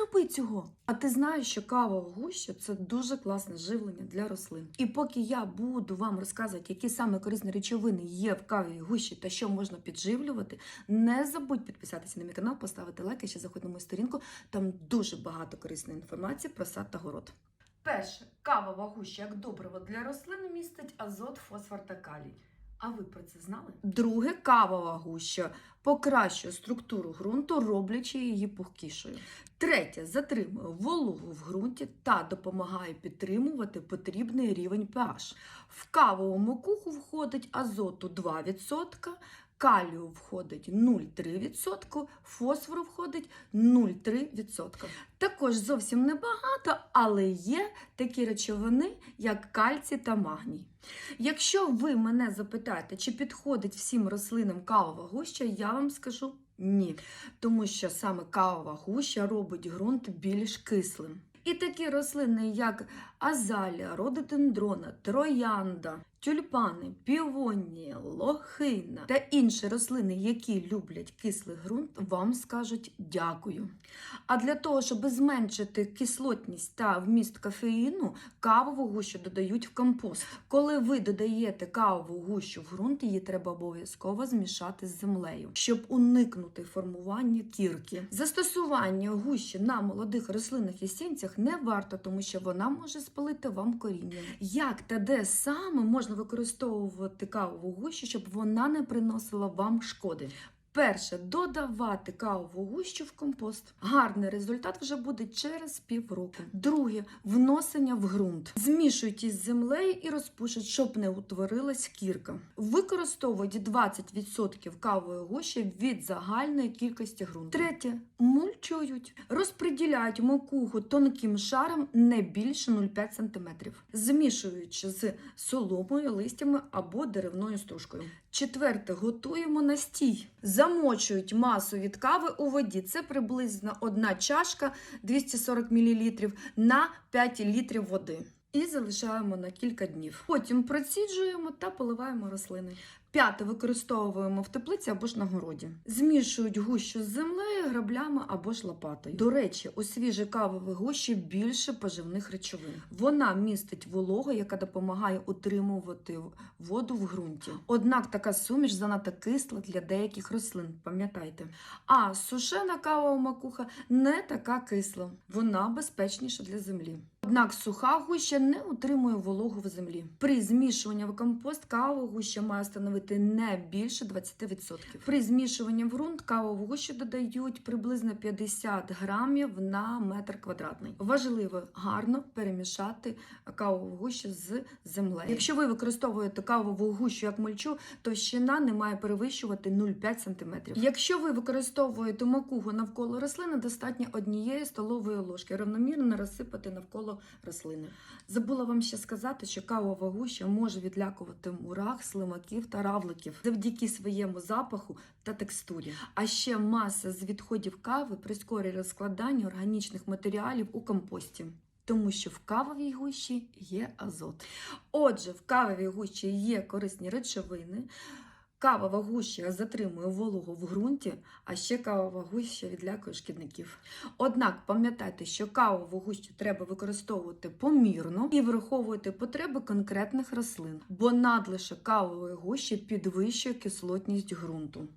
роби цього. А ти знаєш, що кава гуща це дуже класне живлення для рослин. І поки я буду вам розказувати, які саме корисні речовини є в каві гущі та що можна підживлювати, не забудь підписатися на мій канал, поставити лайк і ще заходь на мою сторінку. Там дуже багато корисної інформації про сад та город. Перше, кава вагуща як добриво для рослин містить азот, фосфор та калій. А ви про це знали? Друге, кавова гуща покращує структуру ґрунту, роблячи її пухкішою. Третє, затримує вологу в ґрунті та допомагає підтримувати потрібний рівень pH. В кавовому куху входить азоту 2%, калію входить 0,3%, фосфору входить 0,3%. Також зовсім небагато, але є такі речовини, як кальцій та магній. Якщо ви мене запитаєте, чи підходить всім рослинам кавова гуща, я вам скажу ні. Тому що саме кавова гуща робить ґрунт більш кислим. І такі рослини, як азалія, рододендрона, троянда, тюльпани, півонія, лохина та інші рослини, які люблять кислий ґрунт, вам скажуть дякую. А для того, щоб зменшити кислотність та вміст кофеїну, кавову гущу додають в компост. Коли ви додаєте кавову гущу в ґрунт, її треба обов'язково змішати з землею, щоб уникнути формування кірки. Застосування гущі на молодих рослинах і сінцях не варто, тому що вона може спалити вам коріння. Як та де саме можна використовувати кавову гущу, щоб вона не приносила вам шкоди? Перше, додавати кавову гущу в компост. Гарний результат вже буде через півроку. Друге, вносення в ґрунт. Змішуйте із землею і розпушіть, щоб не утворилась кірка. Використовуйте 20% кавової гущі від загальної кількості ґрунту. Третє, мульчують. Розподіляють макуху тонким шаром не більше 0,5 см, змішуючи з соломою, листями або деревною стружкою. Четверте, готуємо настій. Замочують масу від кави у воді. Це приблизно одна чашка 240 мл на 5 літрів води. І залишаємо на кілька днів. Потім проціджуємо та поливаємо рослини. П'яте використовуємо в теплиці або ж на городі. Змішують гущу з землею, граблями або ж лопатою. До речі, у свіже кавове гущі більше поживних речовин. Вона містить вологу, яка допомагає утримувати воду в ґрунті. Однак така суміш занадто кисла для деяких рослин, пам'ятайте. А сушена кава у макуха не така кисла. Вона безпечніша для землі. Однак суха гуща не утримує вологу в землі. При змішуванні в компост кавова гуща має становити не більше 20%. При змішуванні в ґрунт кавову гущу додають приблизно 50 грамів на метр квадратний. Важливо гарно перемішати кавову гущу з землею. Якщо ви використовуєте кавову гущу як мульчу, товщина не має перевищувати 0,5 см. Якщо ви використовуєте макуху навколо рослини, достатньо однієї столової ложки равномірно розсипати навколо рослини. Забула вам ще сказати, що кавова гуща може відлякувати мурах, слимаків та равликів завдяки своєму запаху та текстурі. А ще маса з відходів кави прискорює розкладання органічних матеріалів у компості. Тому що в кавовій гущі є азот. Отже, в кавовій гущі є корисні речовини. Кавова гуща затримує вологу в ґрунті, а ще кавова гуща відлякує шкідників. Однак пам'ятайте, що кавову гущу треба використовувати помірно і враховувати потреби конкретних рослин, бо надлишок кавової гущі підвищує кислотність ґрунту.